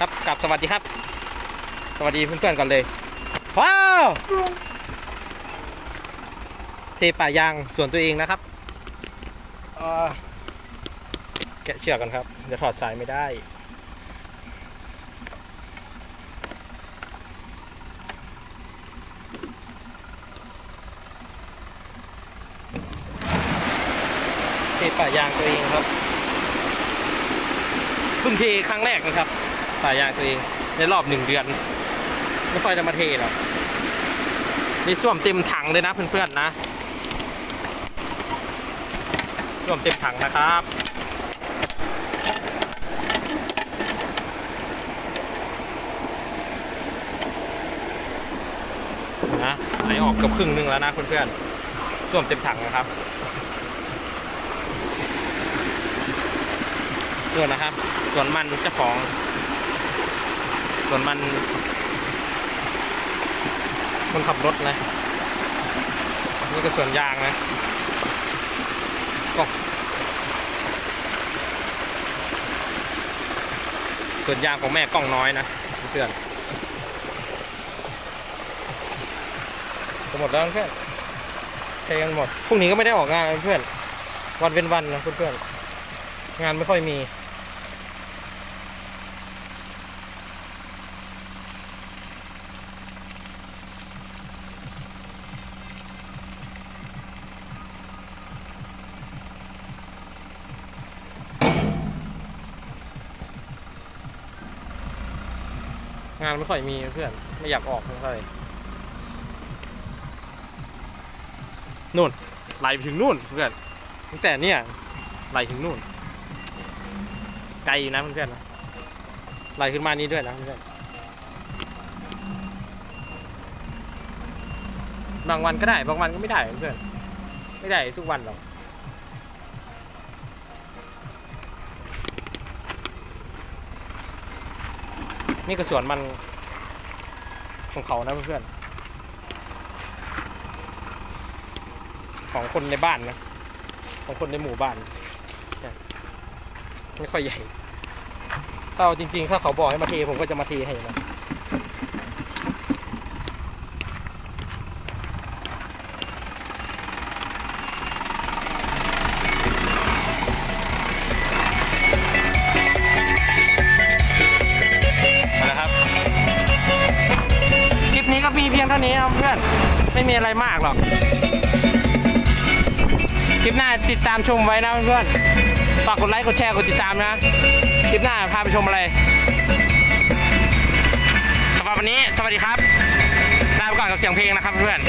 ครับกลับสวัสดีครับ สวัสดีเพื่อนๆก่อนเลย ว้าวเทป่ายางส่วนตัวเองนะครับเอ่อแกะเชือกกันครับจะถอดสายไม่ได้เทป่ายางตัวเองครับเพิ่งเทครั้งแรกนะครับายางตัวเองในรอบหนึ่งเดือน ไม่ค่อยจะมาเทหรอกมีส้วมเต็มถังเลยนะเพื่อนๆนะส้วมเต็มถังนะครับนะไหลออกกับครึ่งหนึงแล้วนะเพื่อนๆส้วมเต็มถังนะครับส่วนนะครับ ส่วนมันเจ้าของ ส่วนมันคนขับรถนะ นี่ก็ส่วนยางนะก็ส่วนยางของแม่กล้องน้อยนะเพื่อนหมดแล้วเพื่อนเทกันหมดพรุ่งนี้ก็ไม่ได้ออกงานเพื่อน วันเป็นวันนะเพื่อนๆงานไม่ค่อยมี งานไม่ค่อยมีเพื่อน ไม่อยากออกไม่ค่อยนู่นไหลไปถึงนู่นเพื่อนตั้งแต่เนี่ยไหลถึงนู่น ไกลอยู่นะเพื่อนๆนะไหลขึ้นมานี้ด้วยนะเพื่อนบางวันก็ได้บางวันก็ไม่ได้เพื่อนไม่ได้ทุกวันหรอก นี่ก็สวนมันของเขานะเพื่อนๆของคนในบ้านนะ ของคนในหมู่บ้าน ไม่ค่อยใหญ่ถ้าเอาจริง ๆ ถ้าเขาบอกให้มาเทผมก็จะมาเทให้นะ ไม่มีอะไรมากหรอก คลิปหน้าติดตามชมไว้นะเพื่อนฝากกดไลค์กดแชร์กดติดตามนะ คลิปหน้าพาไปชมอะไรสำหรับวันนี้สวัสดีครับลาไปก่อนกับเสียงเพลงนะครับเพื่อน